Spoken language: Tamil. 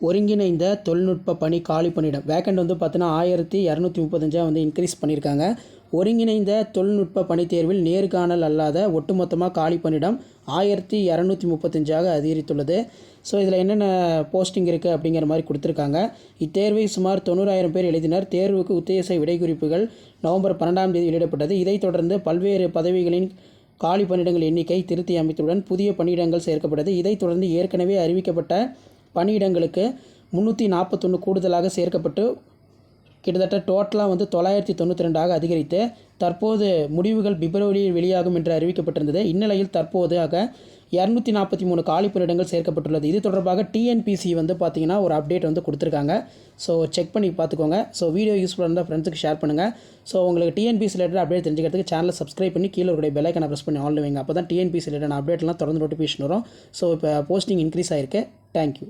ஒருங்கிணைந்த தொழில்நுட்ப பணி காலி பணியிடம் வேக்கண்ட் வந்து பார்த்தீங்கன்னா ஆயிரத்தி இரநூத்தி முப்பத்தஞ்சாக வந்து இன்க்ரீஸ் பண்ணியிருக்காங்க ஒருங்கிணைந்த தொழில்நுட்ப பணி தேர்வில் நேர்காணல் அல்லாத ஒட்டுமொத்தமாக காலி பணியிடம் ஆயிரத்தி இரநூத்தி முப்பத்தஞ்சாக அதிகரித்துள்ளது. ஸோ இதில் என்னென்ன போஸ்டிங் இருக்குது அப்படிங்கிற மாதிரி கொடுத்துருக்காங்க. இத்தேர்வை சுமார் தொண்ணூறாயிரம் பேர் எழுதினர். தேர்வுக்கு உத்தேச விடைக்குறிப்புகள் நவம்பர் பன்னெண்டாம் தேதி வெளியிடப்பட்டது. இதைத் தொடர்ந்து பல்வேறு பதவிகளின் காலி பணியிடங்கள் எண்ணிக்கை திருத்தி அமைத்ததுடன் புதிய பணியிடங்கள் சேர்க்கப்பட்டது. இதைத் தொடர்ந்து ஏற்கனவே அறிவிக்கப்பட்ட பணியிடங்களுக்கு முந்நூற்றி நாற்பத்தொன்று கூடுதலாக சேர்க்கப்பட்டு கிட்டத்தட்ட டோட்டலாக வந்து தொள்ளாயிரத்தி தொண்ணூற்றி ரெண்டாக அதிகரித்து தற்போது முடிவுகள் பிப்ரவரியில் வெளியாகும் என்று அறிவிக்கப்பட்டிருந்தது. இந்நிலையில் தற்போதாக இரநூத்தி நாற்பத்தி மூணு காலி பணியிடங்கள் சேர்க்கப்பட்டுள்ளது. இது தொடர்பாக டிஎன்பிசி வந்து பார்த்தீங்கன்னா ஒரு அப்டேட் வந்து கொடுத்துருக்காங்க. ஸோ செக் பண்ணி பார்த்துக்கோங்க. ஸோ வீடியோ யூஸ்ஃபுல்லாக இருந்தால் ஃப்ரெண்ட்ஸுக்கு ஷேர் பண்ணுங்கள் ஸோ உங்களுக்கு டிஎன்பிசி ரிலேட்டட் அப்டேட் தெரிஞ்சுக்கிறதுக்கு சேனலை சப்ஸ்கிரைப் பண்ணி கீழே இருக்கிற பெல்லைக்கனை ப்ரெஸ் பண்ணி ஆன் வைங்க. அப்போ தான் டிஎன்பிசி ரிலேட்டட் அப்டேட்லாம் தொடர்ந்து நோட்டிஃபிகேஷன் வரும். ஸோ இப்போ போஸ்டிங் இன்க்ரீஸ் ஆயிருக்கு. தேங்க்யூ